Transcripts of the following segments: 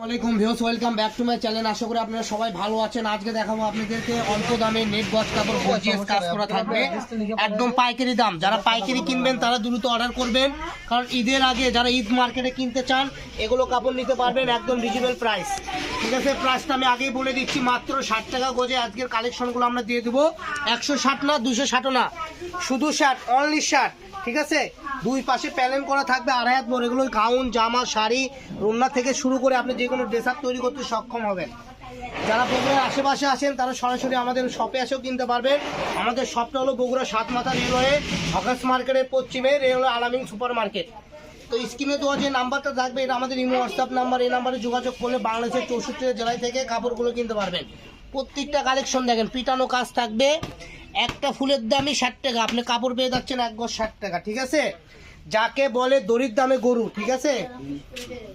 ওয়ালাইকুম views welcome back to my channel. আশা করি আপনারা সবাই ভালো আছেন। আজকে দেখাবো আপনাদেরকে অল্প দামে নেট গজ কাপড় গর্জিয়াস কাজ করা থাকবে। একদম পাইকারি দাম। যারা পাইকারি কিনবেন তারা দ্রুত অর্ডার করবেন। কারণ ঈদের আগে যারা ঈদ মার্কেটে কিনতে চান এগুলো কাপড় নিতে পারবেন একদম রিজনেবল প্রাইস ঠিক আছে প্রাইসটা আমি আগেই বলে দিচ্ছি মাত্র ষাট টাকা গজে আজকের কালেকশনগুলো আমরা দিয়ে দেবো। একশো ষাট না দুশো ষাটও না। শুধু ষাট অনলি ষাট। ঠিক আছে? দুই পাশে প্যানেল করা থাকবে, আড়াই হাত বড় এগুলো গাউন, জামা, শাড়ি রোনা থেকে শুরু করে আপনি যে কোনো ড্রেস আপ তৈরি করতে সক্ষম হবেন। যারা বগুড়ার আশেপাশে আসেন তারা সরাসরি আমাদের শপে এসেও কিনতে পারবেন। আমাদের শপটা হলো বগুড়া সাত মাথা রেলওয়ে হকাস মার্কেটের পশ্চিমে রেলওয়ে আলামিন সুপার মার্কেট তো স্ক্রিনে দেওয়া যে নাম্বারটা থাকবে, এটা আমাদের ইমো, হোয়াটসঅ্যাপ নাম্বার, এই নাম্বারে যোগাযোগ করলে বাংলাদেশের চৌষট্টি জেলায় থেকে কাপড়গুলো কিনতে পারবেন। প্রত্যেকটা কালেকশন দেখেন, পিটানো কাজ থাকবে। একটা ফুলের দামই ষাট টাকা। আপনি কাপড় পেয়ে যাচ্ছেন এক গজ ষাট টাকা, ঠিক আছে? যাকে বলে দড়ির দামে গরু, ঠিক আছে?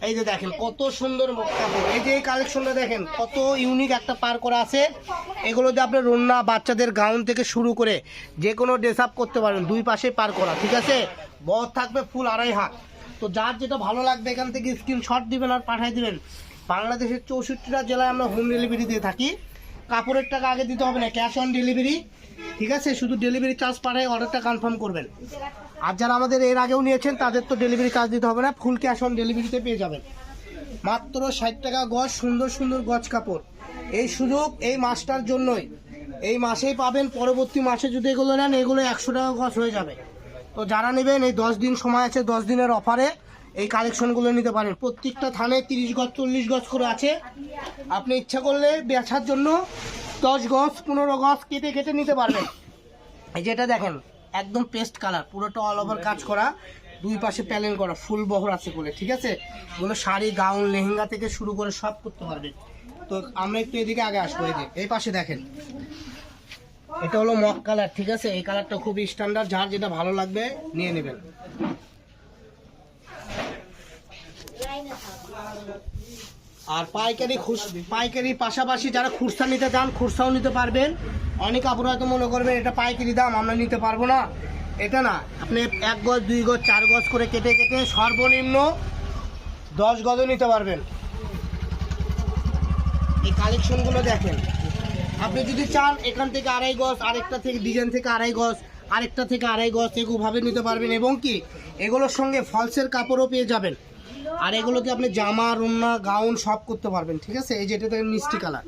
এই যে দেখেন, কত সুন্দর কাপড়। এই যে এই কালেকশনটা দেখেন, কত ইউনিক একটা পার করা আছে। এগুলো দিয়ে আপনি রন্না বাচ্চাদের গাউন থেকে শুরু করে যে কোনো ড্রেস আপ করতে পারেন, দুই পাশে পার করা, ঠিক আছে? বহর থাকবে ফুল আড়াই হাত। তো যার যেটা ভালো লাগবে, এখান থেকে স্ক্রিনশট দিবেন আর পাঠিয়ে দিবেন। বাংলাদেশের চৌষট্টিটা জেলায় আমরা হোম ডেলিভারি দিয়ে থাকি। কাপড়ের টাকা আগে দিতে হবে না ক্যাশ অন ডেলিভারি ঠিক আছে? শুধু ডেলিভারি চার্জ পাঠায় অর্ডারটা কনফার্ম করবেন। আর যারা আমাদের এর আগেও নিয়েছেন, তাদের তো ডেলিভারি চার্জ দিতে হবে না ফুল ক্যাশ অন ডেলিভারিতে পেয়ে যাবেন। মাত্র ষাট টাকা গজ, সুন্দর সুন্দর গজ কাপড়। এই সুযোগ এই মাসটার জন্যই। এই মাসেই পাবেন, পরবর্তী মাসে যদি এগুলো নেন, এগুলো একশো টাকা গজ হয়ে যাবে। তো যারা নেবেন, এই দশ দিন সময় আছে, দশ দিনের অফারে এই কালেকশনগুলো নিতে পারেন। প্রত্যেকটা থানে তিরিশ গজ, চল্লিশ গজ করে আছে। আপনি ইচ্ছা করলে বেচার জন্য দশ গজ, পনেরো গজ কেটে কেটে নিতে পারবেন। এই যেটা দেখেন, একদম পেস্ট কালার পুরোটা অল ওভার কাজ করা। দুই পাশে প্যালেন করা ফুল বহর আছে বলে, ঠিক আছে? এগুলো শাড়ি, গাউন, লেহেঙ্গা থেকে শুরু করে সব করতে পারবেন। তো আমরা একটু এদিকে আগে আসব, এই এই পাশে দেখেন। এটা হলো মক কালার ঠিক আছে? এই কালারটা খুবই স্ট্যান্ডার্ড যার যেটা ভালো লাগবে, নিয়ে নেবেন। আর পাইকারি পাইকারি পাশাপাশি যারা খুচরা নিতে চান, খুচরাও নিতে পারবেন। অনেক আপনারা হয়তো মনে করবেন এটা পাইকারি দাম, আমরা নিতে পারব না। এটা না, আপনি এক গজ, দুই গজ, চার গজ করে কেটে কেটে সর্বনিম্ন দশ গজও নিতে পারবেন। এই কালেকশনগুলো দেখেন। আপনি যদি চান, এখান থেকে আড়াই গজ, আরেকটা থেকে ডিজাইন থেকে আড়াই গজ, আরেকটা থেকে আড়াই গজ এগুলোভাবে নিতে পারবেন। এবং কি, এগুলোর সঙ্গে ফলসের কাপড়ও পেয়ে যাবেন। আর এগুলোতে আপনি জামা রুন্না গাউন সব করতে পারবেন, ঠিক আছে? এই যেটা দেখেন মিষ্টি কালার।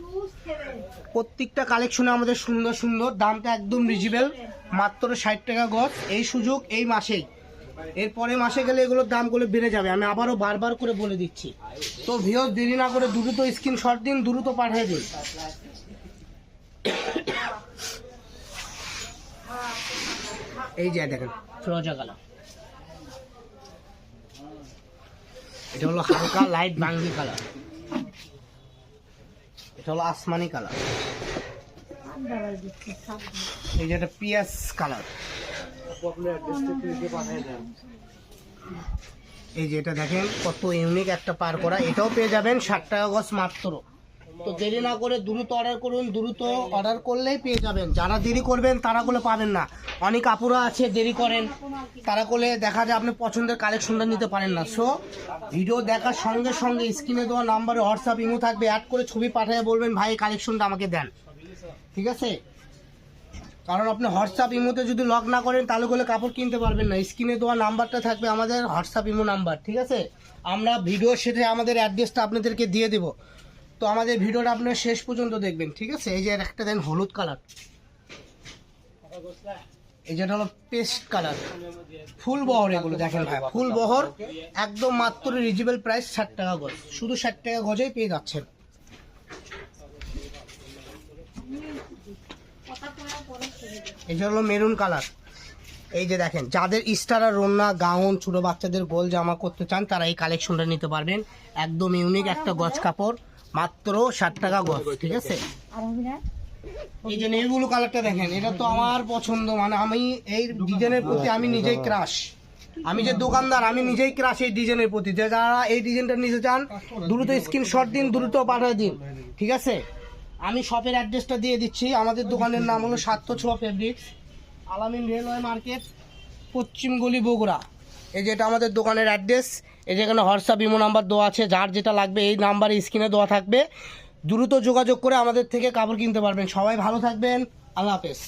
প্রত্যেকটা কালেকশনে আমাদের সুন্দর সুন্দর, দামটা একদম রিজনেবল মাত্র ষাট টাকা গজ। এই সুযোগ এই মাসেই। এরপরে মাসে গেলে এগুলোর দামগুলো বেড়ে যাবে। আমি আবারও বারবার করে বলে দিচ্ছি। তো ভিও দেরি না করে দ্রুত স্ক্রিনশট দিন, দ্রুত পাঠিয়ে দিন। এই যে দেখেন, ফিরোজা কালার। এটা হলো হালকা লাইট বাঙ্গি কালার এটা হলো আসমানি কালার এই যে এটা পিয়াস কালার এই যে এটা দেখেন, কত ইউনিক একটা পার করা। এটাও পেয়ে যাবেন ষাট টাকা গজ মাত্র। তো দেরি না করে দ্রুত অর্ডার করুন দ্রুত অর্ডার করলেই পেয়ে যাবেন। যারা দেরি করবেন তারা গুলো পাবেন না। অনেক আপুরা আছে দেরি করেন। তারা করলে দেখা যায় আপনি পছন্দের কালেকশনটা নিতে পারেন না। সো ভিডিও দেখার সঙ্গে সঙ্গে স্ক্রিনে দেওয়া নাম্বারে হোয়াটসঅ্যাপ ইমো থাকবে। অ্যাড করে ছবি পাঠিয়ে বলবেন ভাই কালেকশনটা আমাকে দেন। ঠিক আছে? কারণ আপনি হোয়াটসঅ্যাপ ইমোতে যদি লক না করেন তাহলে করে কাপড় কিনতে পারবেন না। স্ক্রিনে দেওয়া নাম্বারটা থাকবে আমাদের হোয়াটসঅ্যাপ ইমো নাম্বার ঠিক আছে? আমরা ভিডিও সাথে আমাদের অ্যাড্রেসটা আপনাদেরকে দিয়ে দেবো। তো আমাদের ভিডিওটা আপনারা শেষ পর্যন্ত দেখবেন, ঠিক আছে? এই যে একটা দেন হলুদ কালার। এই যেটা হলো পেস্ট কালার। ফুল বহর এগুলো, দেখেন ভাই, ফুল বহর একদম মাত্র রিজনেবল প্রাইস ষাট টাকা গজ। শুধু ষাট টাকা গজেই পেয়ে যাচ্ছেন। এই যে হলো মেরুন কালার। এই যে দেখেন, যাদের স্টার আর রন্না গাউন, ছোট বাচ্চাদের গোল জামা করতে চান, তারা এই কালেকশনটা নিতে পারবেন। একদম ইউনিক একটা গজ কাপড়। মাত্র ষাট টাকা গজ ঠিক আছে? এই যে ব্লু কালারটা দেখেন এটা তো আমার পছন্দ মানে আমি এই ডিজাইনের প্রতি আমি নিজেই ক্রাশ আমি যে দোকানদার আমি নিজেই ক্রাশ এই ডিজাইনের প্রতি। যে যারা এই ডিজাইনটা নিতে চান দ্রুত স্ক্রিনশট দিন দ্রুত পাঠিয়ে দিন ঠিক আছে? আমি শপের অ্যাড্রেসটা দিয়ে দিচ্ছি। আমাদের দোকানের নাম হলো সাত্য ছোঁয়া ফেব্রিক্স আলামিন রেলওয়ে মার্কেট পশ্চিম গলি বগুড়া। এই যেটা আমাদের দোকানের অ্যাড্রেস এই যেখানে হোয়াটসঅ্যাপ ইমো নাম্বার দেওয়া আছে, যার যেটা লাগবে এই নাম্বারে স্ক্রিনে দেওয়া থাকবে। দ্রুত যোগাযোগ করে আমাদের থেকে কাপড় কিনতে পারবেন। সবাই ভালো থাকবেন। আল্লাহ হাফেজ।